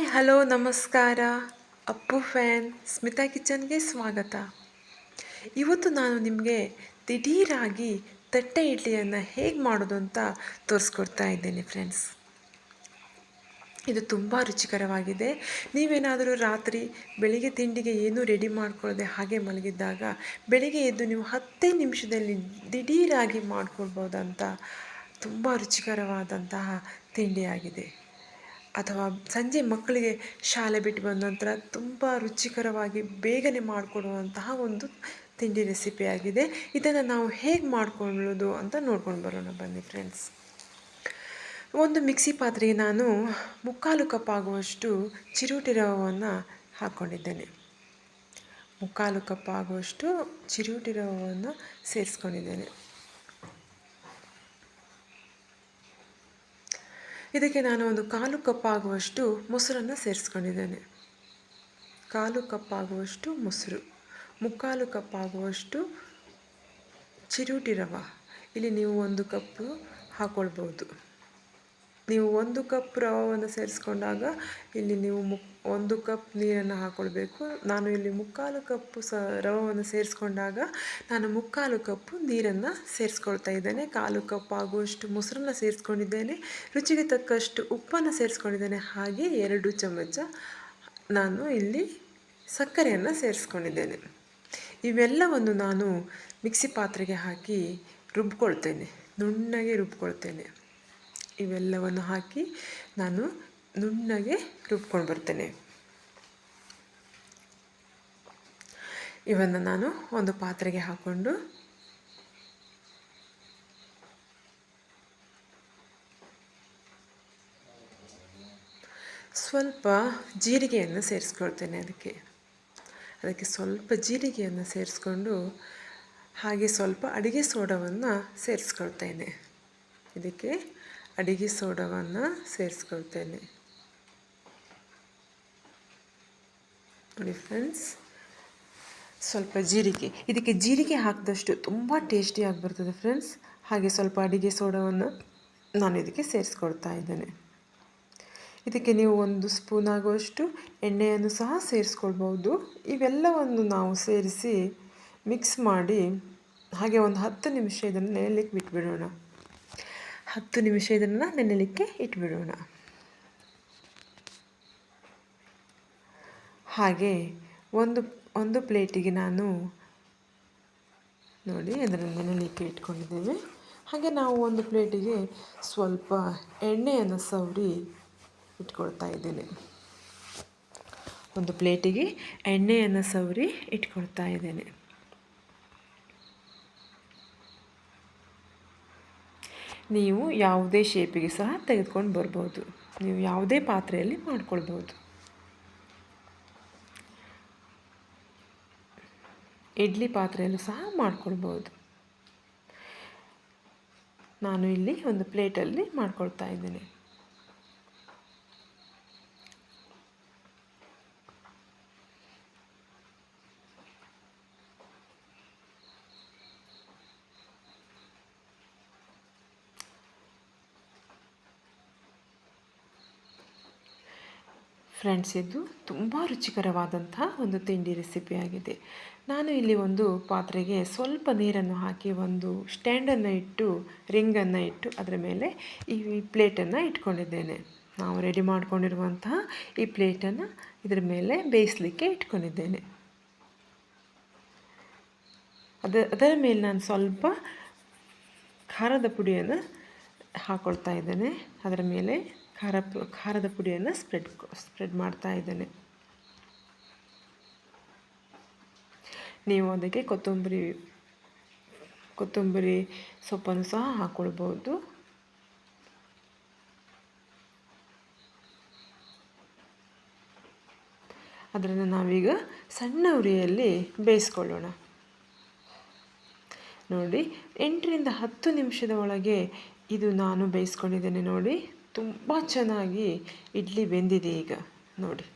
Hi, hello, ನಮಸ್ಕಾರ. Appu fan, Smita ಕಿಚನ್ಗೆ ಸ್ವಾಗತ. ಇವತ್ತು ನಾನು ನಿಮಗೆ ದಿಢೀರಾಗಿ ತಟ್ಟೆ ಇಡ್ಲಿಯನ್ನು ಹೇಗೆ ಮಾಡೋದು ಅಂತ ತೋರಿಸ್ಕೊಡ್ತಾ ಇದ್ದೇನೆ ಫ್ರೆಂಡ್ಸ್. ಇದು ತುಂಬ ರುಚಿಕರವಾಗಿದೆ. ನೀವೇನಾದರೂ ರಾತ್ರಿ ಬೆಳಿಗ್ಗೆ ತಿಂಡಿಗೆ ಏನೂ ರೆಡಿ ಮಾಡ್ಕೊಳ್ಳದೆ ಹಾಗೆ ಮಲಗಿದ್ದಾಗ ಬೆಳಿಗ್ಗೆ ಎದ್ದು ನೀವು ಹತ್ತೇ ನಿಮಿಷದಲ್ಲಿ ದಿಢೀರಾಗಿ ಮಾಡ್ಕೊಳ್ಬೋದಂತ ತುಂಬ ರುಚಿಕರವಾದಂತಹ ತಿಂಡಿಯಾಗಿದೆ. ಅಥವಾ ಸಂಜೆ ಮಕ್ಕಳಿಗೆ ಶಾಲೆ ಬಿಟ್ಟು ಬಂದ ನಂತರ ತುಂಬ ರುಚಿಕರವಾಗಿ ಬೇಗನೆ ಮಾಡಿಕೊಡುವಂತಹ ಒಂದು ತಿಂಡಿ ರೆಸಿಪಿಯಾಗಿದೆ ಇದನ್ನು ನಾವು ಹೇಗೆ ಮಾಡಿಕೊಳ್ಳೋದು ಅಂತ ನೋಡ್ಕೊಂಡು ಬರೋಣ. ಬನ್ನಿ ಫ್ರೆಂಡ್ಸ್ ಒಂದು ಮಿಕ್ಸಿ ಪಾತ್ರೆಗೆ ನಾನು ಮುಕ್ಕಾಲು ಕಪ್ ಆಗುವಷ್ಟು ಚಿರೋಟಿ ರವವನ್ನು ಹಾಕ್ಕೊಂಡಿದ್ದೇನೆ. ಮುಕ್ಕಾಲು ಕಪ್ ಆಗುವಷ್ಟು ಚಿರೋಟಿ ರವವನ್ನು ಸೇರಿಸ್ಕೊಂಡಿದ್ದೇನೆ. ಇದಕ್ಕೆ ನಾನು ಒಂದು ಕಾಲು ಕಪ್ ಆಗುವಷ್ಟು ಮೊಸರನ್ನು ಸೇರಿಸ್ಕೊಂಡಿದ್ದೇನೆ. ಕಾಲು ಕಪ್ ಆಗುವಷ್ಟು ಮೊಸರು, ಮುಕ್ಕಾಲು ಕಪ್ ಆಗುವಷ್ಟು ಚಿರೋಟಿ ರವೆ. ಇಲ್ಲಿ ನೀವು ಒಂದು ಕಪ್ಪು ಹಾಕ್ಕೊಳ್ಬೋದು ನೀವು ಒಂದು ಕಪ್ ರವವನ್ನು ಸೇರಿಸ್ಕೊಂಡಾಗ ಇಲ್ಲಿ ನೀವು ಮುಕ್, ಒಂದು ಕಪ್ ನೀರನ್ನು ಹಾಕ್ಕೊಳ್ಬೇಕು ನಾನು ಇಲ್ಲಿ ಮುಕ್ಕಾಲು ಕಪ್ಪು ಸ, ರವವನ್ನು ಸೇರಿಸ್ಕೊಂಡಾಗ ನಾನು ಮುಕ್ಕಾಲು ಕಪ್ಪು ನೀರನ್ನು ಸೇರಿಸ್ಕೊಳ್ತಾ ಇದ್ದೇನೆ. ಕಾಲು ಕಪ್ ಆಗುವಷ್ಟು ಮೊಸರನ್ನು ಸೇರಿಸ್ಕೊಂಡಿದ್ದೇನೆ. ರುಚಿಗೆ ತಕ್ಕಷ್ಟು ಉಪ್ಪನ್ನು ಸೇರಿಸ್ಕೊಂಡಿದ್ದೇನೆ. ಹಾಗೆ ಎರಡು ಚಮಚ ನಾನು ಇಲ್ಲಿ ಸಕ್ಕರೆಯನ್ನು ಸೇರಿಸ್ಕೊಂಡಿದ್ದೇನೆ. ಇವೆಲ್ಲವನ್ನು ನಾನು ಮಿಕ್ಸಿ ಪಾತ್ರೆಗೆ ಹಾಕಿ ರುಬ್ಕೊಳ್ತೇನೆ. ನುಣ್ಣಗೆ ರುಬ್ಕೊಳ್ತೇನೆ. ಇವೆಲ್ಲವನ್ನು ಹಾಕಿ ನಾನು ನುಣ್ಣಗೆ ರುಬ್ಕೊಂಡು ಬರ್ತೇನೆ. ಇವನ್ನು ನಾನು ಒಂದು ಪಾತ್ರೆಗೆ ಹಾಕ್ಕೊಂಡು ಸ್ವಲ್ಪ ಜೀರಿಗೆಯನ್ನು ಸೇರಿಸ್ಕೊಳ್ತೇನೆ ಅದಕ್ಕೆ. ಅದಕ್ಕೆ ಸ್ವಲ್ಪ ಜೀರಿಗೆಯನ್ನು ಸೇರಿಸ್ಕೊಂಡು ಹಾಗೆ ಸ್ವಲ್ಪ ಅಡುಗೆ ಸೋಡವನ್ನು ಸೇರಿಸ್ಕೊಳ್ತೇನೆ. ಇದಕ್ಕೆ ಅಡಿಗೆ ಸೋಡವನ್ನು ಸೇರಿಸ್ಕೊಳ್ತೇನೆ. ನೋಡಿ ಫ್ರೆಂಡ್ಸ್ ಸ್ವಲ್ಪ ಜೀರಿಗೆ, ಇದಕ್ಕೆ ಜೀರಿಗೆ ಹಾಕಿದಷ್ಟು ತುಂಬ ಟೇಸ್ಟಿಯಾಗಿ ಬರ್ತದೆ ಫ್ರೆಂಡ್ಸ್ ಹಾಗೆ ಸ್ವಲ್ಪ ಅಡಿಗೆ ಸೋಡವನ್ನು ನಾನು ಇದಕ್ಕೆ ಸೇರಿಸ್ಕೊಳ್ತಾ ಇದ್ದೇನೆ. ಇದಕ್ಕೆ ನೀವು ಒಂದು ಸ್ಪೂನ್ ಆಗುವಷ್ಟು ಎಣ್ಣೆಯನ್ನು ಸಹ ಸೇರಿಸ್ಕೊಳ್ಬೋದು ಇವೆಲ್ಲವನ್ನು ನಾವು ಸೇರಿಸಿ ಮಿಕ್ಸ್ ಮಾಡಿ ಹಾಗೆ ಒಂದು ಹತ್ತು ನಿಮಿಷ ಇದನ್ನು ನೆನೆಯಲಿಕ್ಕೆ ಬಿಟ್ಬಿಡೋಣ. ಹತ್ತು ನಿಮಿಷ ಇದನ್ನು ನೆನೆಯಲಿಕ್ಕೆ ಇಟ್ಬಿಡೋಣ. ಹಾಗೆ ಒಂದು ಒಂದು ಪ್ಲೇಟಿಗೆ ನಾನು ನೋಡಿ ಅದನ್ನು ನೆನೆಯಲಿಕ್ಕೆ ಇಟ್ಕೊಂಡಿದ್ದೇವೆ. ಹಾಗೆ ನಾವು ಒಂದು ಪ್ಲೇಟಿಗೆ ಸ್ವಲ್ಪ ಎಣ್ಣೆಯನ್ನು ಸವರಿ ಇಟ್ಕೊಳ್ತಾ ಇದ್ದೇನೆ. ಒಂದು ಪ್ಲೇಟಿಗೆ ಎಣ್ಣೆಯನ್ನು ಸವರಿ ಇಟ್ಕೊಳ್ತಾ ಇದ್ದೇನೆ. ನೀವು ಯಾವುದೇ ಶೇಪಿಗೆ ಸಹ ತೆಗೆದುಕೊಂಡು ಬರ್ಬೋದು. ನೀವು ಯಾವುದೇ ಪಾತ್ರೆಯಲ್ಲಿ ಮಾಡ್ಕೊಳ್ಬೋದು. ಇಡ್ಲಿ ಪಾತ್ರೆಯಲ್ಲೂ ಸಹ ಮಾಡ್ಕೊಳ್ಬೋದು. ನಾನು ಇಲ್ಲಿ ಒಂದು ಪ್ಲೇಟಲ್ಲಿ ಮಾಡ್ಕೊಳ್ತಾ ಇದ್ದೇನೆ. ಫ್ರೆಂಡ್ಸ್, ಇದು ತುಂಬ ರುಚಿಕರವಾದಂತಹ ಒಂದು ತಿಂಡಿ ರೆಸಿಪಿಯಾಗಿದೆ ನಾನು ಇಲ್ಲಿ ಒಂದು ಪಾತ್ರೆಗೆ ಸ್ವಲ್ಪ ನೀರನ್ನು ಹಾಕಿ, ಒಂದು ಸ್ಟ್ಯಾಂಡನ್ನು ಇಟ್ಟು ರಿಂಗನ್ನು ಇಟ್ಟು ಅದರ ಮೇಲೆ ಈ ಪ್ಲೇಟನ್ನು ಇಟ್ಕೊಂಡಿದ್ದೇನೆ. ನಾವು ರೆಡಿ ಮಾಡಿಕೊಂಡಿರುವಂತಹ ಈ ಪ್ಲೇಟನ್ನು ಇದರ ಮೇಲೆ ಬೇಯಿಸಲಿಕ್ಕೆ ಇಟ್ಕೊಂಡಿದ್ದೇನೆ. ಅದ, ಅದರ ಮೇಲೆ ನಾನು ಸ್ವಲ್ಪ ಖಾರದ ಪುಡಿಯನ್ನು ಹಾಕ್ಕೊಳ್ತಾ ಇದ್ದೇನೆ. ಅದರ ಮೇಲೆ ಖಾರ ಖಾರದ ಪುಡಿಯನ್ನು ಸ್ಪ್ರೆಡ್ ಸ್ಪ್ರೆಡ್ ಮಾಡ್ತಾ ಇದ್ದೇನೆ. ನೀವು ಅದಕ್ಕೆ ಕೊತ್ತಂಬರಿ ಕೊತ್ತಂಬರಿ ಸೊಪ್ಪನ್ನು ಸಹ ಹಾಕ್ಕೊಳ್ಬೋದು ಅದನ್ನು ನಾವೀಗ ಸಣ್ಣ ಉರಿಯಲ್ಲಿ ಬೇಯಿಸ್ಕೊಳ್ಳೋಣ. ನೋಡಿ, ಎಂಟರಿಂದ ಹತ್ತು ನಿಮಿಷದ ಒಳಗೆ ಇದು ನಾನು ಬೇಯಿಸ್ಕೊಂಡಿದ್ದೇನೆ ನೋಡಿ. ತುಂಬ ಚೆನ್ನಾಗಿ ಇಡ್ಲಿ ಬೆಂದಿದೆ ಈಗ, ನೋಡಿ.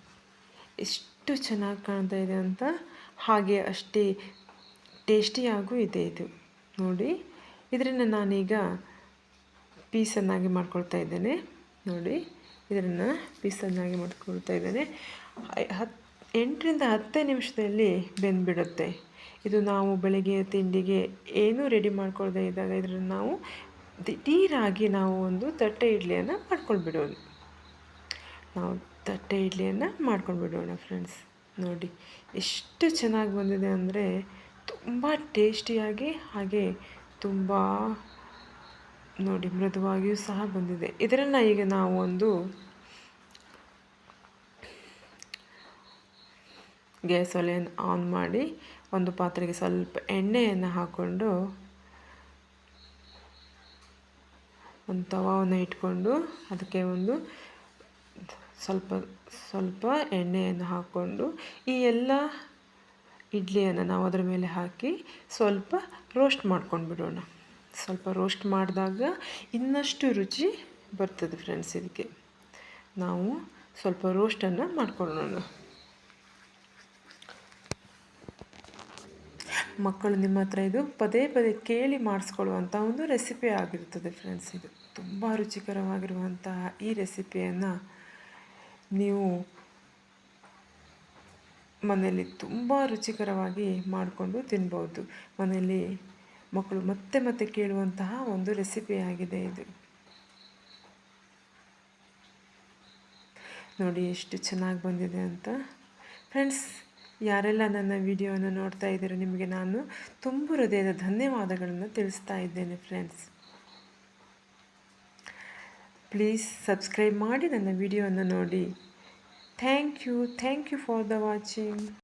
ಎಷ್ಟು ಚೆನ್ನಾಗಿ ಕಾಣ್ತಾ ಇದೆ ಅಂತ, ಹಾಗೆ ಅಷ್ಟೇ ಟೇಸ್ಟಿಯಾಗೂ ಇದೆ ಇದು. ನೋಡಿ, ಇದರಿಂದ ನಾನೀಗ ಪೀಸನ್ನಾಗಿ ಮಾಡ್ಕೊಳ್ತಾ ಇದ್ದೇನೆ. ನೋಡಿ, ಇದನ್ನು ಪೀಸನ್ನಾಗಿ ಮಾಡ್ಕೊಳ್ತಾ ಇದ್ದೇನೆ. ಹತ್ತು ಎಂಟರಿಂದ ಹತ್ತೇ ನಿಮಿಷದಲ್ಲಿ ಬೆಂದುಬಿಡುತ್ತೆ. ಇದು ನಾವು ಬೆಳಗ್ಗೆ ತಿಂಡಿಗೆ ಏನೂ ರೆಡಿ ಮಾಡ್ಕೊಳ್ದೇ ಇದ್ದಾಗ ಇದನ್ನು ನಾವು ದಿಢೀರಾಗಿ ನಾವು ಒಂದು ತಟ್ಟೆ ಇಡ್ಲಿಯನ್ನು ಬಿಡೋಣ. ನಾವು ತಟ್ಟೆ ಇಡ್ಲಿಯನ್ನು ಮಾಡ್ಕೊಂಡ್ಬಿಡೋಣ ಫ್ರೆಂಡ್ಸ್ ನೋಡಿ, ಎಷ್ಟು ಚೆನ್ನಾಗಿ ಬಂದಿದೆ ಅಂದರೆ ತುಂಬ ಟೇಸ್ಟಿಯಾಗಿ ಹಾಗೆ ತುಂಬ ನೋಡಿ, ಮೃದುವಾಗಿಯೂ ಸಹ ಬಂದಿದೆ ಇದರನ್ನು ಈಗ ನಾವು ಒಂದು ಗ್ಯಾಸ್ ಒಲೆಯನ್ನು ಆನ್ ಮಾಡಿ ಒಂದು ಪಾತ್ರೆಗೆ ಸ್ವಲ್ಪ ಎಣ್ಣೆಯನ್ನು ಹಾಕ್ಕೊಂಡು ಒಂದು ತವಾವನ್ನು ಇಟ್ಕೊಂಡು ಅದಕ್ಕೆ ಒಂದು ಸ್ವಲ್ಪ ಸ್ವಲ್ಪ ಎಣ್ಣೆಯನ್ನು ಹಾಕ್ಕೊಂಡು ಈ ಎಲ್ಲ ಇಡ್ಲಿಯನ್ನು ನಾವು ಅದರ ಮೇಲೆ ಹಾಕಿ ಸ್ವಲ್ಪ ರೋಸ್ಟ್ ಮಾಡ್ಕೊಂಡು ಬಿಡೋಣ. ಸ್ವಲ್ಪ ರೋಸ್ಟ್ ಮಾಡಿದಾಗ ಇನ್ನಷ್ಟು ರುಚಿ ಬರ್ತದೆ ಫ್ರೆಂಡ್ಸ್ ಇದಕ್ಕೆ. ನಾವು ಸ್ವಲ್ಪ ರೋಸ್ಟನ್ನು ಮಾಡ್ಕೊಳ್ಳೋಣ. ಮಕ್ಕಳು ನಿಮ್ಮ ಹತ್ರ ಇದು ಪದೇ ಪದೇ ಕೇಳಿ ಮಾಡಿಸ್ಕೊಳ್ಳುವಂಥ ಒಂದು ರೆಸಿಪಿ ಆಗಿರುತ್ತದೆ ಫ್ರೆಂಡ್ಸ್ ಇದು ತುಂಬ ರುಚಿಕರವಾಗಿರುವಂತಹ ಈ ರೆಸಿಪಿಯನ್ನು ನೀವು ಮನೆಯಲ್ಲಿ ತುಂಬ ರುಚಿಕರವಾಗಿ ಮಾಡಿಕೊಂಡು ತಿನ್ಬೋದು. ಮನೆಯಲ್ಲಿ ಮಕ್ಕಳು ಮತ್ತೆ ಮತ್ತೆ ಕೇಳುವಂತಹ ಒಂದು ರೆಸಿಪಿ ಆಗಿದೆ ಇದು. ನೋಡಿ ಎಷ್ಟು ಚೆನ್ನಾಗಿ ಬಂದಿದೆ ಅಂತ. ಫ್ರೆಂಡ್ಸ್ ಯಾರೆಲ್ಲ ನನ್ನ ವಿಡಿಯೋವನ್ನು ನೋಡ್ತಾ ಇದ್ದೀರೋ ನಿಮಗೆ ನಾನು ತುಂಬ ಹೃದಯದ ಧನ್ಯವಾದಗಳನ್ನು ತಿಳಿಸ್ತಾ ಇದ್ದೇನೆ ಫ್ರೆಂಡ್ಸ್ ಪ್ಲೀಸ್ ಸಬ್ಸ್ಕ್ರೈಬ್ ಮಾಡಿ ನನ್ನ ವಿಡಿಯೋವನ್ನು ನೋಡಿ. Thank you thank you for the watching